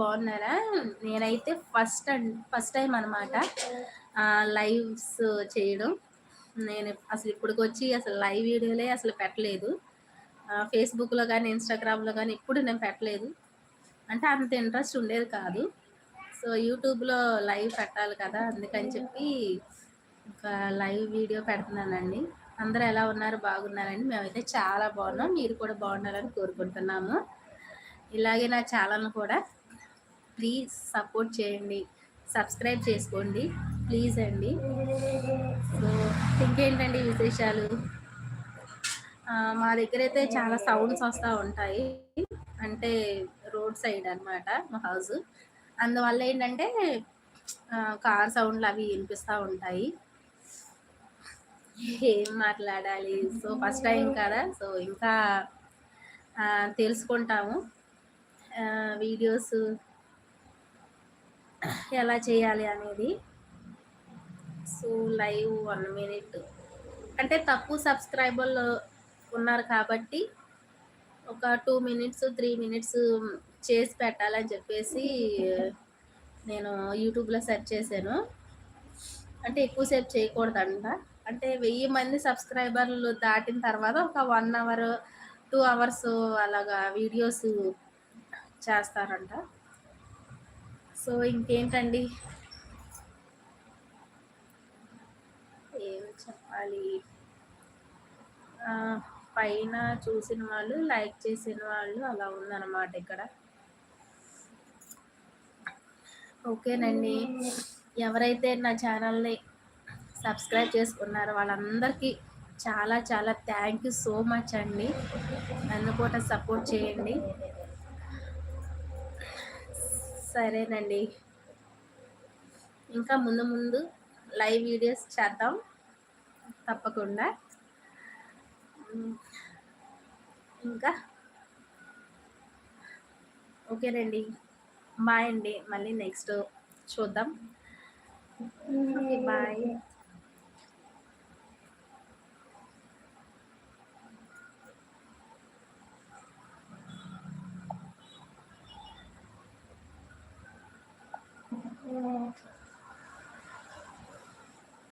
బాగున్నారా? నేనైతే first and first time అనమాట లైవ్స్ చేయడం. నేను అసలు ఇప్పటికొచ్చి అసలు లైవ్ వీడియోలే అసలు పెట్టలేదు. ఫేస్బుక్లో కానీ ఇన్స్టాగ్రామ్లో కానీ ఎప్పుడు నేను పెట్టలేదు. అంటే అంత ఇంట్రెస్ట్ ఉండేది కాదు. సో యూట్యూబ్లో లైవ్ పెట్టాలి కదా అందుకని చెప్పి ఒక లైవ్ వీడియో పెడుతున్నానండి. అందరూ ఎలా ఉన్నారు బాగున్నారండి మేమైతే చాలా బాగున్నాం. మీరు కూడా బాగున్నారని కోరుకుంటున్నాము. ఇలాగే నా ఛానల్ కూడా ప్లీజ్ సపోర్ట్ చేయండి. సబ్స్క్రైబ్ చేసుకోండి. ప్లీజ్ అండి. సో ఇంకేంటండి విశేషాలు? మా దగ్గర అయితే చాలా సౌండ్స్ వస్తూ ఉంటాయి. అంటే రోడ్ సైడ్ అనమాట మా హౌస్. అందువల్ల ఏంటంటే కార్ సౌండ్లు అవి వినిపిస్తూ ఉంటాయి. ఏం మాట్లాడాలి? సో ఫస్ట్ టైం కదా. సో ఇంకా తెలుసుకుంటాము. వీడియోస్ ఎలా చేయాలి అనేది. So live one minute. అంటే తక్కువ సబ్స్క్రైబర్లు ఉన్నారు కాబట్టి ఒక టూ మినిట్స్ త్రీ మినిట్స్ చేసి పెట్టాలని చెప్పేసి నేను యూట్యూబ్లో సెర్చ్ చేశాను. అంటే ఎక్కువసేపు చేయకూడదంట. అంటే వెయ్యి మంది సబ్స్క్రైబర్లు దాటిన తర్వాత ఒక వన్ అవర్ టూ అవర్స్ అలాగా వీడియోస్ చేస్తారంట. సో ఇంకేంటండి? ఏమి చెప్పాలి? పైన చూసిన వాళ్ళు లైక్ చేసిన వాళ్ళు అలా ఉందన్నమాట ఇక్కడ. ఓకేనండి. ఎవరైతే నా ఛానల్ని సబ్స్క్రైబ్ చేసుకున్నారో వాళ్ళందరికీ చాలా చాలా థ్యాంక్ యూ సో మచ్ అండి. నన్ను కూడా సపోర్ట్ చేయండి. సరేనండి. ఇంకా ముందు ముందు లైవ్ వీడియోస్ చేద్దాం. తప్పకుండా. ఇంకా ఓకేనండి బాయ్ అండి. మళ్ళీ నెక్స్ట్ చూద్దాం. బాయ్. 嗯